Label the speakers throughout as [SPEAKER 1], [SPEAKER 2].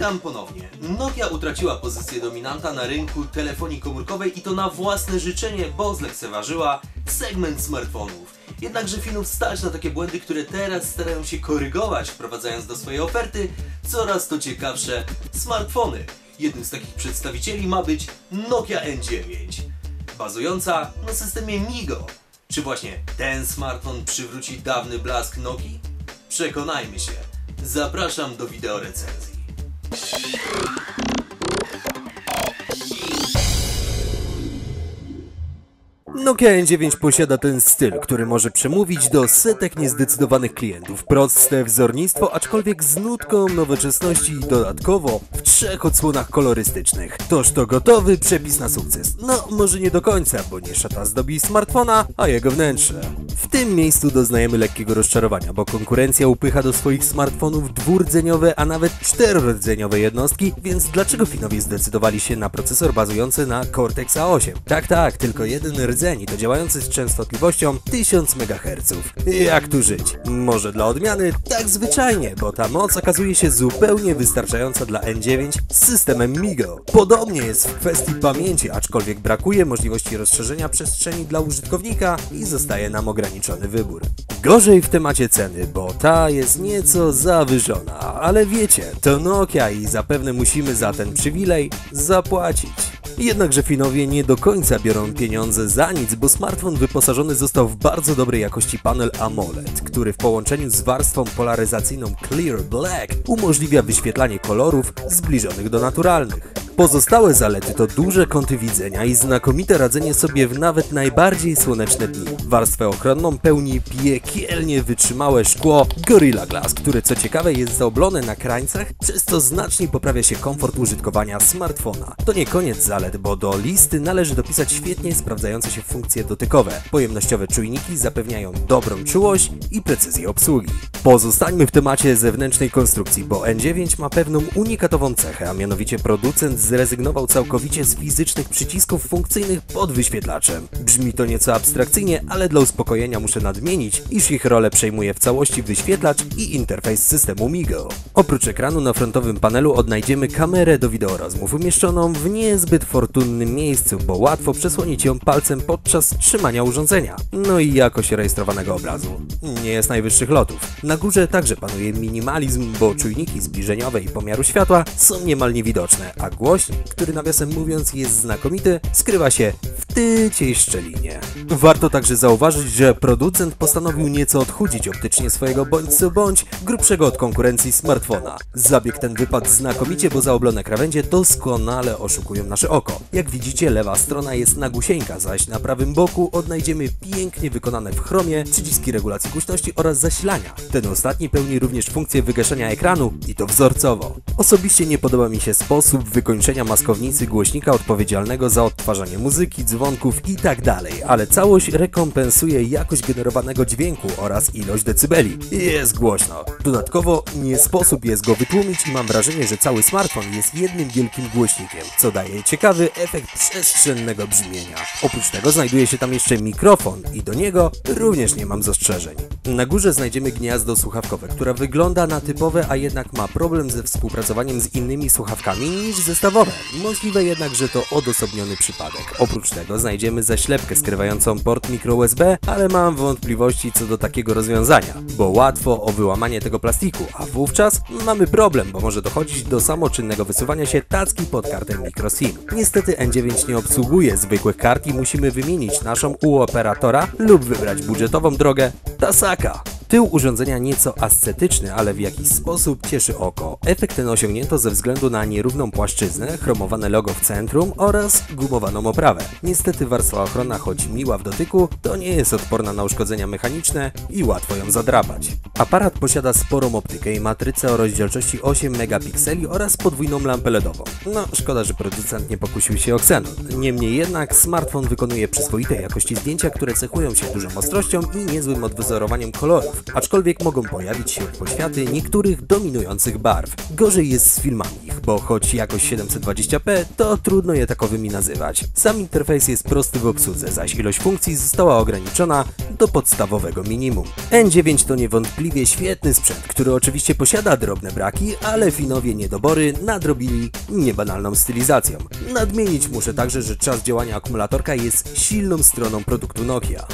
[SPEAKER 1] Witam ponownie. Nokia utraciła pozycję dominanta na rynku telefonii komórkowej i to na własne życzenie, bo zlekceważyła segment smartfonów. Jednakże Finów stać na takie błędy, które teraz starają się korygować, wprowadzając do swojej oferty coraz to ciekawsze smartfony. Jednym z takich przedstawicieli ma być Nokia N9, bazująca na systemie MIGO. Czy właśnie ten smartfon przywróci dawny blask Nokii? Przekonajmy się. Zapraszam do wideo Yeah.
[SPEAKER 2] Nokia N9 posiada ten styl, który może przemówić do setek niezdecydowanych klientów. Proste wzornictwo, aczkolwiek z nutką nowoczesności i dodatkowo w trzech odsłonach kolorystycznych. Toż to gotowy przepis na sukces. No, może nie do końca, bo nie szata zdobi smartfona, a jego wnętrze. W tym miejscu doznajemy lekkiego rozczarowania, bo konkurencja upycha do swoich smartfonów dwurdzeniowe, a nawet czterordzeniowe jednostki, więc dlaczego Finowie zdecydowali się na procesor bazujący na Cortex A8? Tak, tak, tylko jeden rdzeń i to działający z częstotliwością 1000 MHz. Jak tu żyć? Może dla odmiany tak zwyczajnie, bo ta moc okazuje się zupełnie wystarczająca dla N9 z systemem MIGO. Podobnie jest w kwestii pamięci, aczkolwiek brakuje możliwości rozszerzenia przestrzeni dla użytkownika i zostaje nam ograniczony wybór. Gorzej w temacie ceny, bo ta jest nieco zawyżona, ale wiecie, to Nokia i zapewne musimy za ten przywilej zapłacić. Jednakże Finowie nie do końca biorą pieniądze za nic, bo smartfon wyposażony został w bardzo dobrej jakości panel AMOLED, który w połączeniu z warstwą polaryzacyjną Clear Black umożliwia wyświetlanie kolorów zbliżonych do naturalnych. Pozostałe zalety to duże kąty widzenia i znakomite radzenie sobie w nawet najbardziej słoneczne dni. Warstwę ochronną pełni piekielnie wytrzymałe szkło Gorilla Glass, które co ciekawe jest zaoblone na krańcach, przez co znacznie poprawia się komfort użytkowania smartfona. To nie koniec zalet, bo do listy należy dopisać świetnie sprawdzające się funkcje dotykowe. Pojemnościowe czujniki zapewniają dobrą czułość i precyzję obsługi. Pozostańmy w temacie zewnętrznej konstrukcji, bo N9 ma pewną unikatową cechę, a mianowicie producent zrezygnował całkowicie z fizycznych przycisków funkcyjnych pod wyświetlaczem. Brzmi to nieco abstrakcyjnie, ale dla uspokojenia muszę nadmienić, iż ich rolę przejmuje w całości wyświetlacz i interfejs systemu MIGO. Oprócz ekranu na frontowym panelu odnajdziemy kamerę do wideorozmów umieszczoną w niezbyt fortunnym miejscu, bo łatwo przesłonić ją palcem podczas trzymania urządzenia. No i jakość rejestrowanego obrazu. Nie jest najwyższych lotów. Na górze także panuje minimalizm, bo czujniki zbliżeniowe i pomiaru światła są niemal niewidoczne, a głośnik, który nawiasem mówiąc jest znakomity, skrywa się w tyciej szczelinie. Warto także zauważyć, że producent postanowił nieco odchudzić optycznie swojego bądź co bądź grubszego od konkurencji smartfona. Zabieg ten wypadł znakomicie, bo zaoblone krawędzie doskonale oszukują nasze oko. Jak widzicie, lewa strona jest nagusieńka, zaś na prawym boku odnajdziemy pięknie wykonane w chromie przyciski regulacji głośności oraz zasilania. Ten ostatni pełni również funkcję wygaszenia ekranu i to wzorcowo. Osobiście nie podoba mi się sposób wykończenia maskownicy głośnika odpowiedzialnego za odtwarzanie muzyki, dzwonków itd., ale całość rekompensuje jakość generowanego dźwięku oraz ilość decybeli. Jest głośno. Dodatkowo nie sposób jest go wytłumić i mam wrażenie, że cały smartfon jest jednym wielkim głośnikiem, co daje ciekawy efekt przestrzennego brzmienia. Oprócz tego znajduje się tam jeszcze mikrofon i do niego również nie mam zastrzeżeń. Na górze znajdziemy gniazdo słuchawkowe, które wygląda na typowe, a jednak ma problem ze współpracowaniem z innymi słuchawkami niż zestawowe. Możliwe jednak, że to odosobniony przypadek. Oprócz tego znajdziemy zaślepkę skrywającą port micro USB, ale mam wątpliwości co do takiego rozwiązania, bo łatwo o wyłamanie tego plastiku, a wówczas mamy problem, bo może dochodzić do samoczynnego wysuwania się tacki pod kartę microSIM. Niestety N9 nie obsługuje zwykłych kart i musimy wymienić naszą u operatora lub wybrać budżetową drogę Однако, Tył urządzenia nieco ascetyczny, ale w jakiś sposób cieszy oko. Efekt ten osiągnięto ze względu na nierówną płaszczyznę, chromowane logo w centrum oraz gumowaną oprawę. Niestety warstwa ochronna, choć miła w dotyku, to nie jest odporna na uszkodzenia mechaniczne i łatwo ją zadrapać. Aparat posiada sporą optykę i matrycę o rozdzielczości 8 megapikseli oraz podwójną lampę LEDową. No, szkoda, że producent nie pokusił się o ksenon. Niemniej jednak smartfon wykonuje przyzwoitej jakości zdjęcia, które cechują się dużą ostrością i niezłym odwzorowaniem kolorów aczkolwiek mogą pojawić się poświaty niektórych dominujących barw. Gorzej jest z filmami. Ich bo choć jakoś 720p, to trudno je takowymi nazywać. Sam interfejs jest prosty w obsłudze, zaś ilość funkcji została ograniczona do podstawowego minimum. N9 to niewątpliwie świetny sprzęt, który oczywiście posiada drobne braki, ale finowie niedobory nadrobili niebanalną stylizacją. Nadmienić muszę także, że czas działania akumulatorka jest silną stroną produktu Nokia.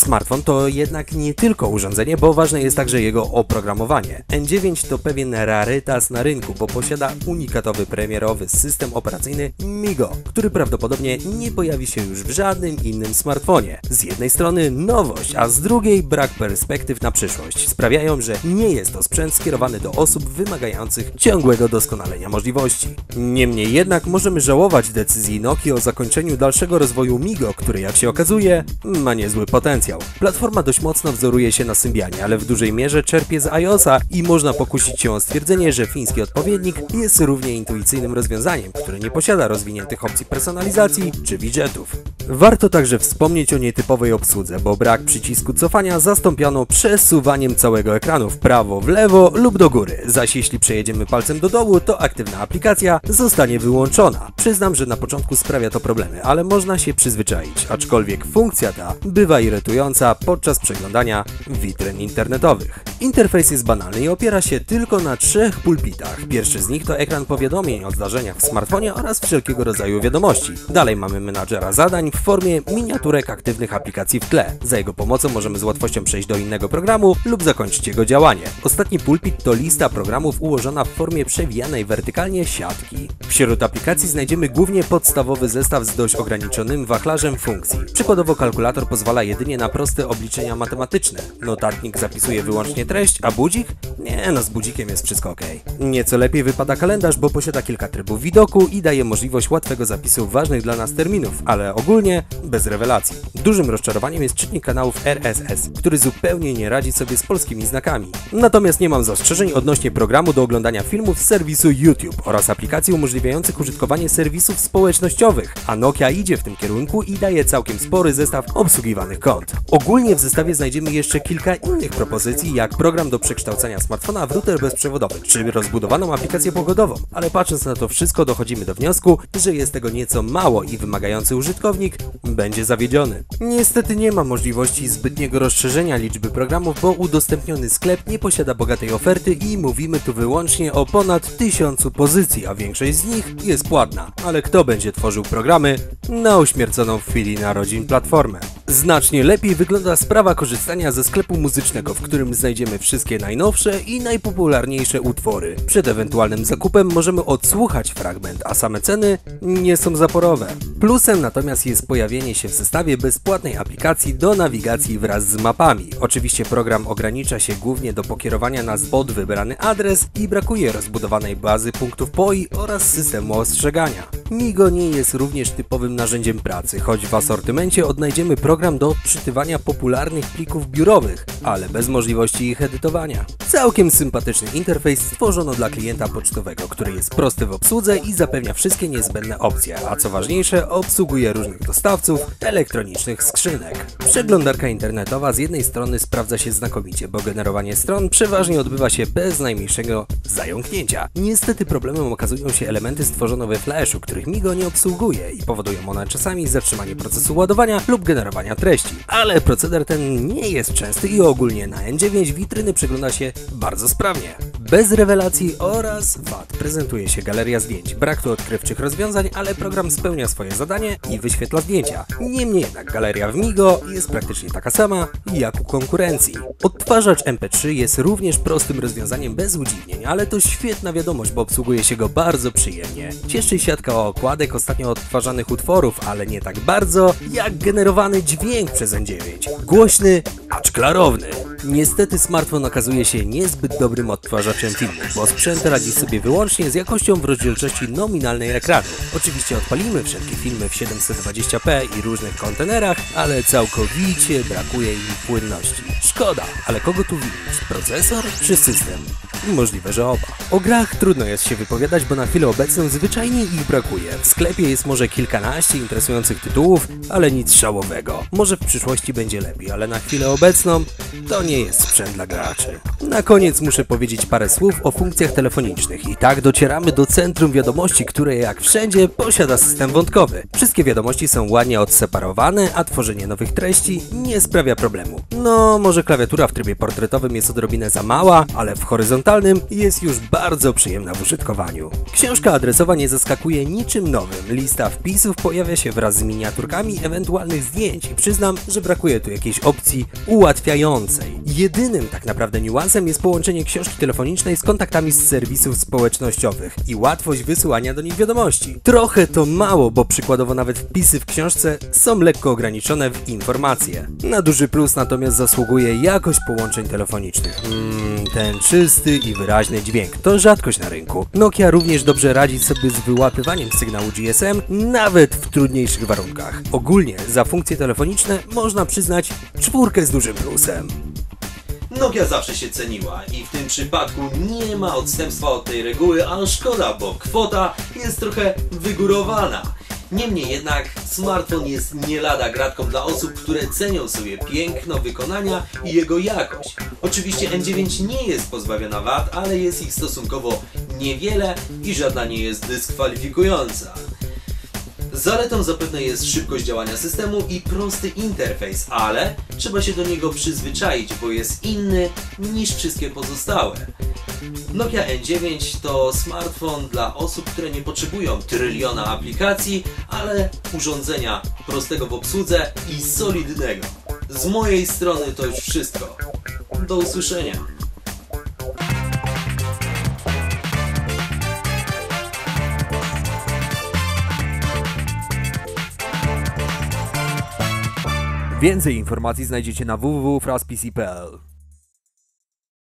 [SPEAKER 2] Smartfon to jednak nie tylko urządzenie, bo ważne jest także jego oprogramowanie. N9 to pewien rarytas na rynku, bo posiada unikatowy premierowy system operacyjny MIGO, który prawdopodobnie nie pojawi się już w żadnym innym smartfonie. Z jednej strony nowość, a z drugiej brak perspektyw na przyszłość sprawiają, że nie jest to sprzęt skierowany do osób wymagających ciągłego doskonalenia możliwości. Niemniej jednak możemy żałować decyzji Nokia o zakończeniu dalszego rozwoju MIGO, który jak się okazuje ma niezły potencjał. Platforma dość mocno wzoruje się na Symbianie, ale w dużej mierze czerpie z iOSa i można pokusić się o stwierdzenie, że fiński odpowiednik jest równie intuicyjnym rozwiązaniem, które nie posiada rozwiniętych opcji personalizacji czy widgetów. Warto także wspomnieć o nietypowej obsłudze, bo brak przycisku cofania zastąpiono przesuwaniem całego ekranu w prawo, w lewo lub do góry, zaś jeśli przejedziemy palcem do dołu, to aktywna aplikacja zostanie wyłączona. Przyznam, że na początku sprawia to problemy, ale można się przyzwyczaić, aczkolwiek funkcja ta bywa irytująca podczas przeglądania witryn internetowych. Interfejs jest banalny i opiera się tylko na trzech pulpitach. Pierwszy z nich to ekran powiadomień o zdarzeniach w smartfonie oraz wszelkiego rodzaju wiadomości. Dalej mamy menadżera zadań formie miniaturek aktywnych aplikacji w tle. Za jego pomocą możemy z łatwością przejść do innego programu lub zakończyć jego działanie. Ostatni pulpit to lista programów ułożona w formie przewijanej wertykalnie siatki. Wśród aplikacji znajdziemy głównie podstawowy zestaw z dość ograniczonym wachlarzem funkcji. Przykładowo kalkulator pozwala jedynie na proste obliczenia matematyczne. Notatnik zapisuje wyłącznie treść, a budzik? Nie, no z budzikiem jest wszystko ok. Nieco lepiej wypada kalendarz, bo posiada kilka trybów widoku i daje możliwość łatwego zapisu ważnych dla nas terminów, ale ogólnie bez rewelacji. Dużym rozczarowaniem jest czytnik kanałów RSS, który zupełnie nie radzi sobie z polskimi znakami. Natomiast nie mam zastrzeżeń odnośnie programu do oglądania filmów z serwisu YouTube oraz aplikacji umożliwiających użytkowanie serwisów społecznościowych, a Nokia idzie w tym kierunku i daje całkiem spory zestaw obsługiwanych kont. Ogólnie w zestawie znajdziemy jeszcze kilka innych propozycji, jak program do przekształcania smartfona w router bezprzewodowy, czy rozbudowaną aplikację pogodową, ale patrząc na to wszystko dochodzimy do wniosku, że jest tego nieco mało i wymagający użytkownik będzie zawiedziony. Niestety nie ma możliwości zbytniego rozszerzenia liczby programów, bo udostępniony sklep nie posiada bogatej oferty i mówimy tu wyłącznie o ponad tysiącu pozycji, a większość z nich jest płatna. Ale kto będzie tworzył programy na uśmierconą w chwili narodzin platformę? Znacznie lepiej wygląda sprawa korzystania ze sklepu muzycznego, w którym znajdziemy wszystkie najnowsze i najpopularniejsze utwory. Przed ewentualnym zakupem możemy odsłuchać fragment, a same ceny nie są zaporowe. Plusem natomiast jest pojawienie się w zestawie bezpłatnej aplikacji do nawigacji wraz z mapami. Oczywiście program ogranicza się głównie do pokierowania nas pod wybrany adres i brakuje rozbudowanej bazy punktów POI oraz systemu ostrzegania. Migo nie jest również typowym narzędziem pracy, choć w asortymencie odnajdziemy program do czytywania popularnych plików biurowych, ale bez możliwości ich edytowania. Całkiem sympatyczny interfejs stworzono dla klienta pocztowego, który jest prosty w obsłudze i zapewnia wszystkie niezbędne opcje, a co ważniejsze, obsługuje różnych dostawców elektronicznych skrzynek. Przeglądarka internetowa z jednej strony sprawdza się znakomicie, bo generowanie stron przeważnie odbywa się bez najmniejszego zająknięcia. Niestety problemem okazują się elementy stworzone we Flashu, których Migo nie obsługuje i powodują one czasami zatrzymanie procesu ładowania lub generowania treści. Ale proceder ten nie jest częsty i ogólnie na N9 witryny przegląda się bardzo sprawnie. Bez rewelacji oraz wad prezentuje się galeria zdjęć. Brak tu odkrywczych rozwiązań, ale program spełnia swoje zadanie i wyświetla zdjęcia. Niemniej jednak galeria w Migo jest praktycznie taka sama jak u konkurencji. Odtwarzacz MP3 jest również prostym rozwiązaniem bez udziwnień, ale to świetna wiadomość, bo obsługuje się go bardzo przyjemnie. Cieszy siatka o okładek ostatnio odtwarzanych utworów, ale nie tak bardzo jak generowany dźwięk przez N9. Głośny, acz klarowny. Niestety smartfon okazuje się niezbyt dobrym odtwarzaczem filmów, bo sprzęt radzi sobie wyłącznie z jakością w rozdzielczości nominalnej ekranu. Oczywiście odpalimy wszelkie filmy w 720p i różnych kontenerach, ale całkowicie brakuje im płynności. Szkoda, ale kogo tu winić? Procesor czy system? Możliwe, że oba. O grach trudno jest się wypowiadać, bo na chwilę obecną zwyczajnie ich brakuje. W sklepie jest może kilkanaście interesujących tytułów, ale nic szałowego. Może w przyszłości będzie lepiej, ale na chwilę obecną to nie jest sprzęt dla graczy. Na koniec muszę powiedzieć parę słów o funkcjach telefonicznych i tak docieramy do centrum wiadomości, które jak wszędzie posiada system wątkowy. Wszystkie wiadomości są ładnie odseparowane, a tworzenie nowych treści nie sprawia problemu. No, może klawiatura w trybie portretowym jest odrobinę za mała, ale w horyzontalnym jest już bardzo przyjemna w użytkowaniu. Książka adresowa nie zaskakuje niczym nowym. Lista wpisów pojawia się wraz z miniaturkami ewentualnych zdjęć i przyznam, że brakuje tu jakiejś opcji ułatwiającej. Jedynym tak naprawdę niuansem jest połączenie książki telefonicznej z kontaktami z serwisów społecznościowych i łatwość wysyłania do nich wiadomości. Trochę to mało, bo przykładowo nawet wpisy w książce są lekko ograniczone w informacje. Na duży plus natomiast zasługuje jakość połączeń telefonicznych. Mm, ten czysty i wyraźny dźwięk to rzadkość na rynku. Nokia również dobrze radzi sobie z wyłapywaniem sygnału GSM, nawet w trudniejszych warunkach. Ogólnie za funkcje telefoniczne można przyznać czwórkę z dużym plusem.
[SPEAKER 1] Nokia zawsze się ceniła i w tym przypadku nie ma odstępstwa od tej reguły, a szkoda, bo kwota jest trochę wygórowana. Niemniej jednak smartfon jest nie lada gratką dla osób, które cenią sobie piękno wykonania i jego jakość. Oczywiście N9 nie jest pozbawiona wad, ale jest ich stosunkowo niewiele i żadna nie jest dyskwalifikująca. Zaletą zapewne jest szybkość działania systemu i prosty interfejs, ale trzeba się do niego przyzwyczaić, bo jest inny niż wszystkie pozostałe. Nokia N9 to smartfon dla osób, które nie potrzebują tryliona aplikacji, ale urządzenia prostego w obsłudze i solidnego. Z mojej strony to już wszystko. Do usłyszenia.
[SPEAKER 2] Więcej informacji znajdziecie na www.fraspc.pl